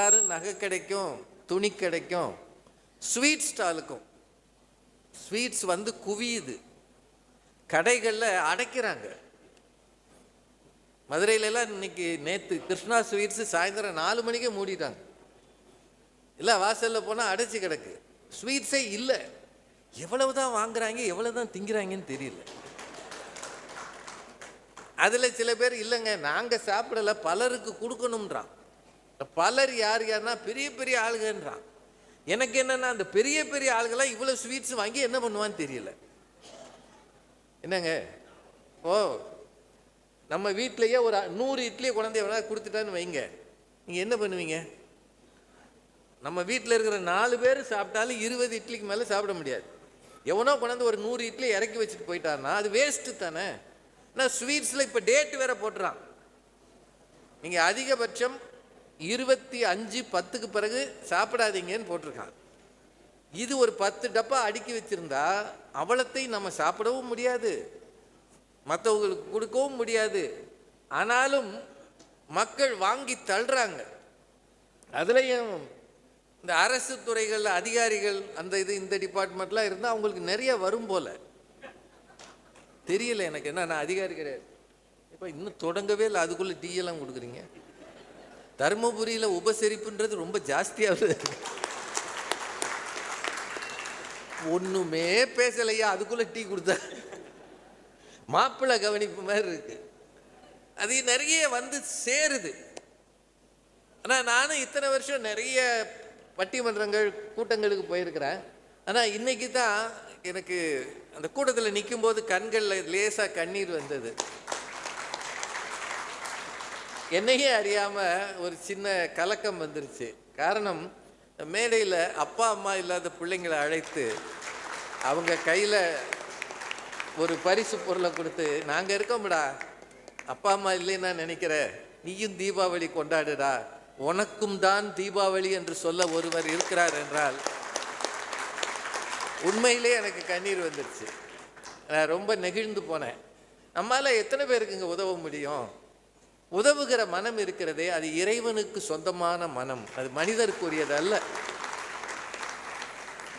எல்லாரும் நகை கிடைக்கும் துணி கிடைக்கும். ஸ்வீட் ஸ்டாலுக்கும் ஸ்வீட்ஸ் வந்து குவியுது. கடைகளில் அடைக்கிறாங்க. மதுரையிலலாம் இன்னைக்கு நேற்று கிருஷ்ணா ஸ்வீட்ஸு சாயந்தரம் நாலு மணிக்கே மூடிட்டாங்க. இல்லை வாசலில் போனால் அடைச்சி கிடக்கு. ஸ்வீட்ஸே இல்லை. எவ்வளவு தான் வாங்குறாங்க எவ்வளவு தான் திங்கிறாங்கன்னு தெரியல. அதில் சில பேர் இல்லைங்க நாங்கள் சாப்பிடல பலருக்கு கொடுக்கணும்ன்றான். பலர் யார் யாருன்னா பெரிய பெரிய ஆளுகன்றான் எனக்கு என்னன்னா அந்த பெரிய பெரிய ஆளுகெல்லாம் இவ்வளோ ஸ்வீட்ஸ் வாங்கி என்ன பண்ணுவான்னு தெரியல. என்னங்க? ஓ நம்ம வீட்டிலையே ஒரு நூறு இட்லியை குழந்தைய வேணா கொடுத்துட்டான்னு வைங்க. நீங்கள் என்ன பண்ணுவீங்க? நம்ம வீட்டில் இருக்கிற நாலு பேர் சாப்பிட்டாலும் இருபது இட்லிக்கு மேலே சாப்பிட முடியாது. எவனோ கொண்டாந்து ஒரு நூறு இட்லி இறக்கி வச்சுட்டு போயிட்டாருன்னா அது வேஸ்ட்டு தானே. ஆனால் ஸ்வீட்ஸில் இப்போ டேட் வேற போட்டுறான். நீங்கள் அதிகபட்சம் இருபத்தி அஞ்சு பத்துக்கு பிறகு சாப்பிடாதீங்கன்னு போட்டிருக்கான். இது ஒரு பத்து டப்பா அடுக்கி வச்சிருந்தா அவலத்தையும் நம்ம சாப்பிடவும் முடியாது. மற்றவங்களுக்கு கொடுக்கவும் முடியாது. ஆனாலும் மக்கள் வாங்கி தள்ளுறாங்க. அதுலேயும் இந்த அரசு துறைகள் அதிகாரிகள் அந்த இது இந்த டிபார்ட்மெண்ட்லாம் இருந்தால் அவங்களுக்கு நிறைய வரும் போல. தெரியல எனக்கு. என்ன நான் அதிகாரி கிடையாது. இப்போ இன்னும் தொடங்கவே இல்லை. அதுக்குள்ளே டீ எல்லாம் கொடுக்குறீங்க. தருமபுரியில் உபசரிப்புன்றது ரொம்ப ஜாஸ்தியாகுது ஒன்றுமே பேசலையா? அதுக்குள்ளே டீ கொடுத்தா? மாப்பிள்ளை கவனிப்பு மாதிரி இருக்கு. அது நிறைய வந்து சேருது. ஆனால் நானும் இத்தனை வருஷம் நிறைய பட்டிமன்றங்கள் கூட்டங்களுக்கு போயிருக்கிறேன். ஆனால் இன்னைக்கு தான் எனக்கு அந்த கூட்டத்தில் நிற்கும்போது கண்களில் லேசாக கண்ணீர் வந்தது. என்னையே அறியாமல் ஒரு சின்ன கலக்கம் வந்துருச்சு. காரணம் மேடையில் அப்பா அம்மா இல்லாத பிள்ளைங்களை அழைத்து அவங்க கையில் ஒரு பரிசு பொருளை கொடுத்து நாங்கள் இருக்கோம்டா. அப்பா அம்மா இல்லைன்னு நான் நினைக்கிறேன் நீயும் தீபாவளி கொண்டாடுடா. உனக்கும் தான் தீபாவளி என்று சொல்ல ஒருவர் இருக்கிறார் என்றால் உண்மையிலே எனக்கு கண்ணீர் வந்துருச்சு. நான் ரொம்ப நெகிழ்ந்து போனேன். நம்மளால் எத்தனை பேருக்கு இங்கே உதவ முடியும்? உதவுகிற மனம் இருக்கிறதே அது இறைவனுக்கு சொந்தமான மனம். அது மனிதருக்குரியது அல்ல.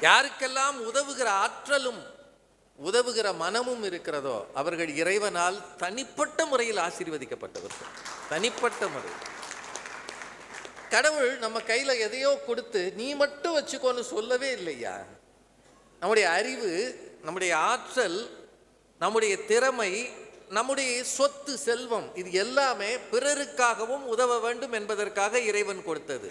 யாருக்கெல்லாம் உதவுகிற ஆற்றலும் உதவுகிற மனமும் இருக்கிறதோ அவர்கள் இறைவனால் தனிப்பட்ட முறையில் ஆசீர்வதிக்கப்பட்டவர்கள். தனிப்பட்ட முறையில் கடவுள் நம்ம கையில் எதையோ கொடுத்து நீ மட்டும் வச்சுக்கோன்னு சொல்லவே இல்லையா? நம்முடைய அறிவு நம்முடைய ஆற்றல் நம்முடைய திறமை நம்முடைய சொத்து செல்வம் இது எல்லாமே பிறருக்காகவும் உதவ வேண்டும் என்பதற்காக இறைவன் கொடுத்தது.